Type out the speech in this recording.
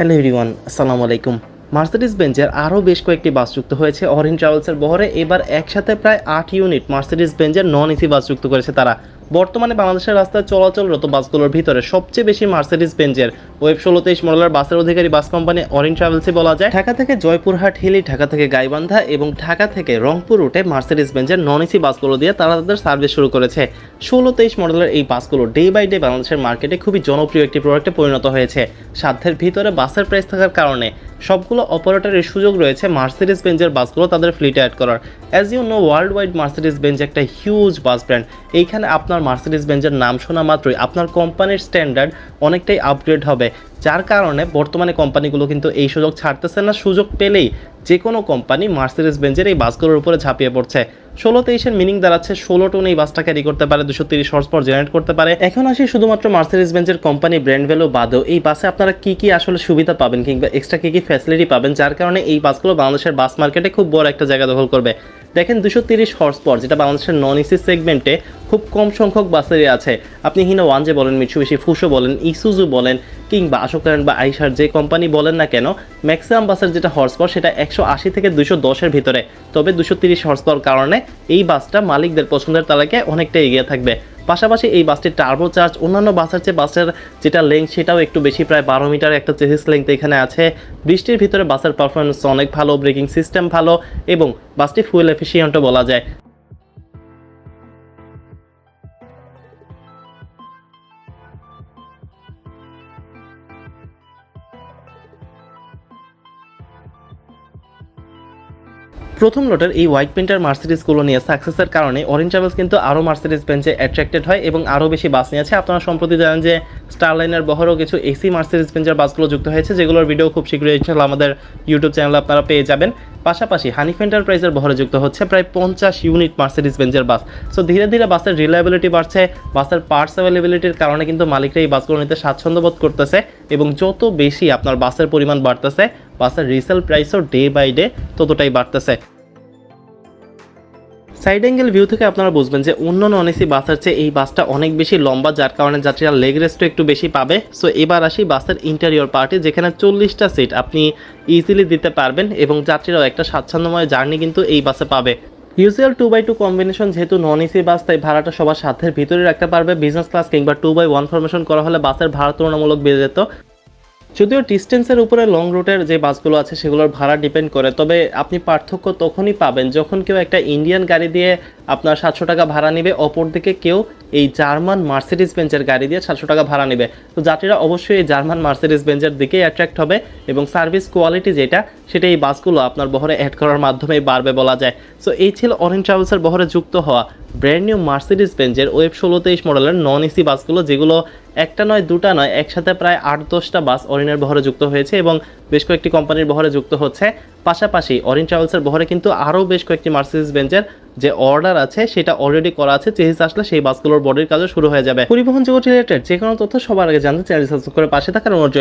Hello everyone, আসসালামু আলাইকুম। Mercedes বেঞ্চের আরও বেশ কয়েকটি বাস যুক্ত হয়েছে। অরিন ট্রাভেলসের বহরে এবার একসাথে প্রায় আট ইউনিট মার্সিডিস বেঞ্চের নন এসি বাস যুক্ত করেছে তারা। বর্তমানে বাংলাদেশের রাস্তায় চলাচলরত বাসগুলোর ভিতরে সবচেয়ে বেশি মার্সিডিস বেঞ্জের ওয়েব ষোলো তেইশ মডেলের বাসের অধিকারী বাস কোম্পানি অরিন ট্রাভেলসই বলা যায়। ঢাকা থেকে জয়পুরহাট, হিলি, ঢাকা থেকে গাইবান্ধা এবং ঢাকা থেকে রংপুর রুটে মার্সিডিস বেঞ্জের নন এসি বাসগুলো দিয়ে তারা তাদের সার্ভিস শুরু করেছে। ষোলো তেইশ মডেলের এই বাসগুলো ডে বাই ডে বাংলাদেশের মার্কেটে খুবই জনপ্রিয় একটি প্রোডাক্টে পরিণত হয়েছে। সাধ্যের ভিতরে বাসের প্রাইস থাকার কারণে সবগুলো অপারেটরের সুযোগ রয়েছে মার্সিডিস বেঞ্জের বাসগুলো তাদের ফ্লিটে অ্যাড করার। As you know world wide Mercedes Benz একটা হিউজ বাস ব্র্যান্ড এইখানে আপনার মার্সিডিস বেঞ্জের নাম শোনা মাত্রই আপনার কোম্পানির স্ট্যান্ডার্ড অনেকটাই আপগ্রেড হবে। যার কারণে বর্তমানে কোম্পানিগুলো কিন্তু এই সুযোগ ছাড়তেছে না, সুযোগ পেলেই যে কোনো কোম্পানি মার্সিডিস বেঞ্জের এই বাসগুলোর উপরে ঝাঁপিয়ে পড়ছে। ষোলো তেইশের মিনিং দাঁড়াচ্ছে, ষোলো টন এই বাসটা ক্যারি করতে পারে, দুশো তিরিশ হর্স পর জেনারেট করতে পারে। এখন আসি শুধুমাত্র মার্সিডিস বেঞ্জের কোম্পানি ব্র্যান্ড ভ্যালু বাদেও, এই বাসে আপনারা কি কি আসলে সুবিধা পাবেন কিংবা এক্সট্রা কি কি ফ্যাসিলিটি পাবেন, যার কারণে এই বাসগুলো বাংলাদেশের বাস মার্কেটে খুব বড় একটা জায়গা দখল করবে। দেখেন দুশো তিরিশ হর্স পর যেটা বাংলাদেশের নন এসি সেগমেন্টে খুব কম সংখ্যক বাসেরই আছে। আপনি হিনো ওয়ানজে বলেন মিটসুবিশি ফুসো বলেন ইসুজু বলেন, কিংবা আশোক লেল্যান্ড বা আইসার যে কোম্পানি বলেন না কেন ম্যাক্সিমাম বাসের যেটা হর্স পাওয়ার সেটা একশো আশি থেকে দুশো দশের ভিতরে। তবে দুশো তিরিশ হর্স পাওয়ার কারণে এই বাসটা মালিকদের পছন্দের তালিকায় অনেকটা এগিয়ে থাকবে। পাশাপাশি এই বাসটির টার্বো চার্জ অন্যান্য বাসের চেয়ে বাসের যেটা লেন্থ সেটাও একটু বেশি, প্রায় বারো মিটার একটা চেহিস লেন্থ এখানে আছে। বৃষ্টির ভিতরে বাসের পারফরমেন্স অনেক ভালো ব্রেকিং সিস্টেম ভালো এবং বাসটি ফুয়েল এফিসিয়েন্টও বলা যায়। প্রথম লটের এই হোয়াইট প্রিন্টার মার্সিডিসগুলো নিয়ে সাকসেসের কারণে অরেঞ্জ ট্রাভেলস কিন্তু আরও মার্সিডিস বেঞ্চে অ্যাট্রাক্টেড হয় এবং আরও বেশি বাস নিয়েছে আপনারা সম্প্রতি জানেন যে স্টারলাইনের বহরও কিছু এসি মার্সিডিস বেঞ্চের বাসগুলো যুক্ত হয়েছে, যেগুলোর ভিডিও খুব শীঘ্রই ইনশাল্লাহ আমাদের ইউটিউব চ্যানেলে আপনারা পেয়ে যাবেন। পাশাপাশি হানি হানিফ এন্টারপ্রাইজের বহরে যুক্ত হচ্ছে প্রায় পঞ্চাশ ইউনিট মার্সিডিস বেঞ্চের বাস সো ধীরে ধীরে বাসের রিলায়েবিলিটি বাড়ছে বাসের পার্টস অ্যাভেলেবিলিটির কারণে কিন্তু মালিকরা এই বাসগুলো নিতে স্বাচ্ছন্দ্য বোধ করতেছে এবং যত বেশি আপনার বাসের পরিমাণ বাড়তেছে বাসের রিসেল প্রাইসও ডে বাই ডে ততটাই বাড়তেছে। সাইড অ্যাঙ্গেল ভিউ থেকে আপনারা বুঝবেন যে অন্য নন এসি বাসের চেয়ে এই বাসটা অনেক বেশি লম্বা, যার কারণে যাত্রীরা লেগ রেস্টও একটু বেশি পাবে। সো এবার আসি বাসের ইন্টেরিয়র পার্টে যেখানে চল্লিশটা সিট আপনি ইজিলি দিতে পারবেন এবং যাত্রীরাও একটা স্বাচ্ছন্দ্যময় জার্নি কিন্তু এই বাসে পাবে। Usual two by two combination যেহেতু নন এসি বাস তাই ভাড়াটা সবার সাধ্যের ভিতরে রাখতে পারবে। বিজনেস ক্লাস কিংবা টু বাই ওয়ান ফরমেশন করা হলে বাসের ভাড়া তুলনামূলক বেড়ে যেত। যদিও ডিস্টেন্সের উপরে লং রুটের যে বাসগুলো আছে, সেগুলোর ভাড়া ডিপেন্ড করে। তবে আপনি পার্থক্য তখনই পাবেন যখন কেউ একটা ইন্ডিয়ান গাড়ি দিয়ে আপনার সাতশো টাকা ভাড়া নেবে, অপরদিকে কেউ এই জার্মান মার্সিডিস বেঞ্চের গাড়ি দিয়ে সাতশো টাকা ভাড়া নেবে। তো যাত্রীরা অবশ্যই এই জার্মান মার্সিডিস বেঞ্চের দিকেই অ্যাট্রাক্ট হবে এবং সার্ভিস কোয়ালিটি যেটা সেটা এই বাসগুলো আপনার বহরে অ্যাড করার মাধ্যমেই বাড়বে বলা যায়। সো এই ছিল অরেঞ্জ ট্রাভেলসের বহরে যুক্ত হওয়া ব্র্যান্ড নিউ মার্সিডিস বেঞ্চের ওয়েব ষোলো তেইশ মডেলের নন এসি বাসগুলো, যেগুলো একটা নয়, দুটা নয়, একসাথে প্রায় আট, দশটা বাস অরিনের বহরে যুক্ত হয়েছে এবং বেশ কয়েকটি কোম্পানির বহরে যুক্ত হচ্ছে। পাশাপাশি অরিন ট্রাভেলসের বহরে কিন্তু আরও বেশ কয়েকটি মার্সিডিস বেঞ্চের যে অর্ডার আছে, সেটা অলরেডি করা আছে। চেহিস আসলে সেই বাসগুলোর বডির কাজও শুরু হয়ে যাবে। পরিবহন জগৎ রিলেটেড যে কোনো তথ্য সবার আগে জানতে চ্যানেল সাবস্ক্রাইব করে পাশে থাকার অনুরোধ